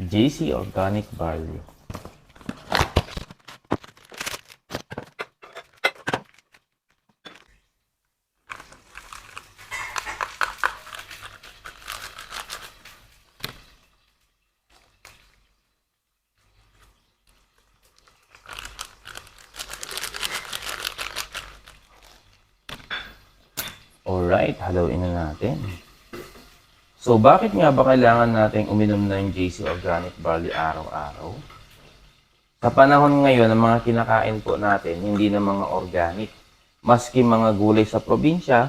JC Organic Barley. Alright, haluin na natin. So, bakit nga ba kailangan nating uminom ng JC Organic Barley araw-araw? Sa panahon ngayon, ang mga kinakain po natin, hindi na mga organic. Maski mga gulay sa probinsya,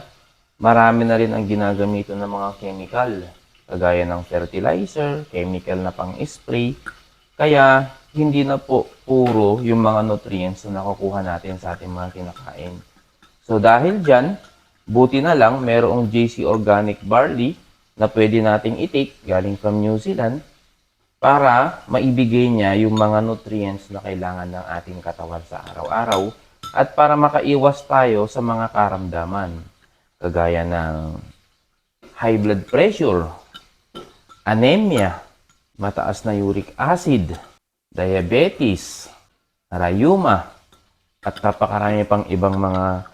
marami na rin ang ginagamito ng mga chemical. Kagaya ng fertilizer, chemical na pang-spray. Kaya, hindi na po puro yung mga nutrients na nakukuha natin sa ating mga kinakain. So, dahil dyan, buti na lang merong JC Organic Barley na pwede nating itik galing from New Zealand para maibigay niya yung mga nutrients na kailangan ng ating katawan sa araw-araw at para makaiwas tayo sa mga karamdaman kagaya ng high blood pressure, anemia, mataas na uric acid, diabetes, rayuma, at napakarami pang ibang mga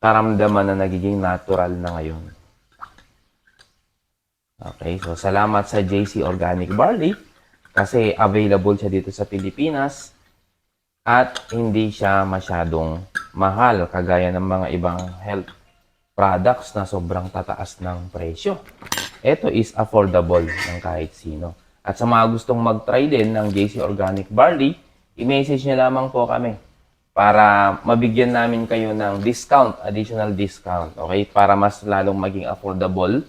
karamdaman na nagiging natural na ngayon. Okay, so salamat sa JC Organic Barley kasi available siya dito sa Pilipinas at hindi siya masyadong mahal kagaya ng mga ibang health products na sobrang tataas ng presyo. Ito is affordable ng kahit sino. At sa mga gustong mag-try din ng JC Organic Barley, i-message niyo lamang po kami para mabigyan namin kayo ng discount, additional discount, okay? Para mas lalong maging affordable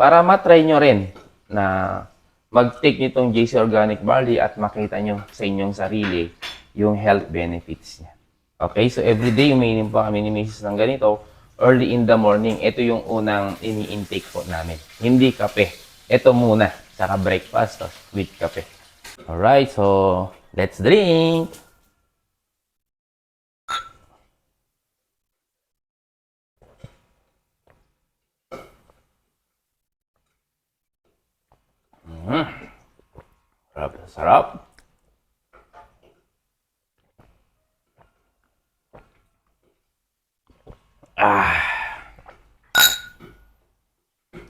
para matry nyo rin na mag-take nitong JC Organic Barley at makita nyo sa inyong sarili yung health benefits niya. Okay, so everyday umiinom po kami ni Mrs. ng ganito early in the morning. Ito yung unang ini-intake po namin. Hindi kape. Ito muna. Saka breakfast with kape. Alright, so let's drink! Sarap, sarap. Ah.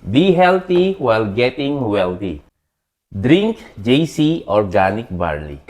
Be healthy while getting wealthy. Drink JC Organic Barley.